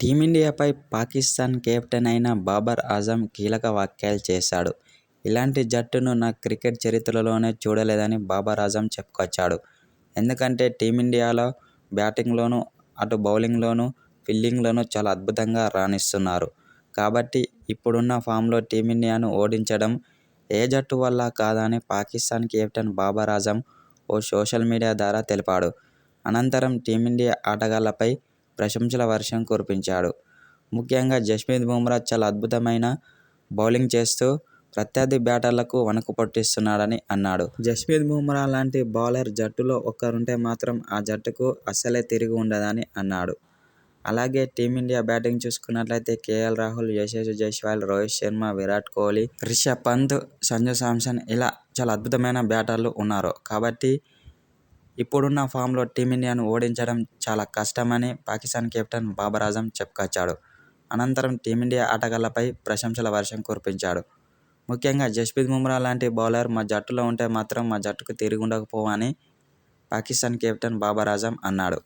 టీమిండియాపై Pakistan captain అయిన బాబర్ ఆజమ్ కీలక వ్యాఖ్యలు చేశాడు. ఇలాంటి జట్టును నా క్రికెట్ చరిత్రలోనే చూడలేదని బాబర్ ఆజమ్ చెప్పుకొచ్చాడు. ఎందుకంటే టీమిండియాలో బ్యాటింగ్లోనూ, అటు బౌలింగ్లోనూ, ఫీల్డింగ్లోనూ చాలా అద్భుతంగా రాణిస్తున్నారు. కాబట్టి ఇప్పుడున్న ఫామ్లో టీమిండియాను ఓడించడం ఏ జట్టు వల్లా కాదని పాకిస్తాన్ కెప్టెన్ బాబర్ ఆజమ్ ఓ సోషల్ మీడియా ద్వారా తెలిపాడు. అనంతరం టీమిండియా ఆటగాళ్ళపై ప్రశంసల వర్షం కురిపించాడు. ముఖ్యంగా జస్ప్రీత్ బుమ్రా చాలా అద్భుతమైన బౌలింగ్ చేస్తూ ప్రత్యర్థి బ్యాటర్లకు వణుకు పట్టిస్తున్నాడని అన్నాడు. జస్ప్రీత్ బుమ్రా లాంటి బౌలర్ జట్టులో ఒక్కరుంటే మాత్రం ఆ జట్టుకు అస్సలే తిరిగి ఉండదని అన్నాడు. అలాగే టీమిండియా బ్యాటింగ్ చూసుకున్నట్లయితే కేఎల్ రాహుల్, యశేష్ జైస్వాల్, రోహిత్ శర్మ, విరాట్ కోహ్లీ, రిషబ్ పంత్, సంజు శాంసన్ ఇలా చాలా అద్భుతమైన బ్యాటర్లు ఉన్నారు. కాబట్టి ఇప్పుడున్న ఫామ్లో టీమిండియాను ఓడించడం చాలా కష్టమని పాకిస్తాన్ కెప్టెన్ బాబర్ ఆజం చెప్పుకొచ్చాడు. అనంతరం టీమిండియా ఆటగాళ్ళపై ప్రశంసల వర్షం కురిపించాడు. ముఖ్యంగా జస్ప్రీత్ బుమ్రా లాంటి బౌలర్ మా జట్టులో ఉంటే మాత్రం మా జట్టుకు తిరిగి ఉండకపోవని పాకిస్తాన్ కెప్టెన్ బాబర్ ఆజం అన్నాడు.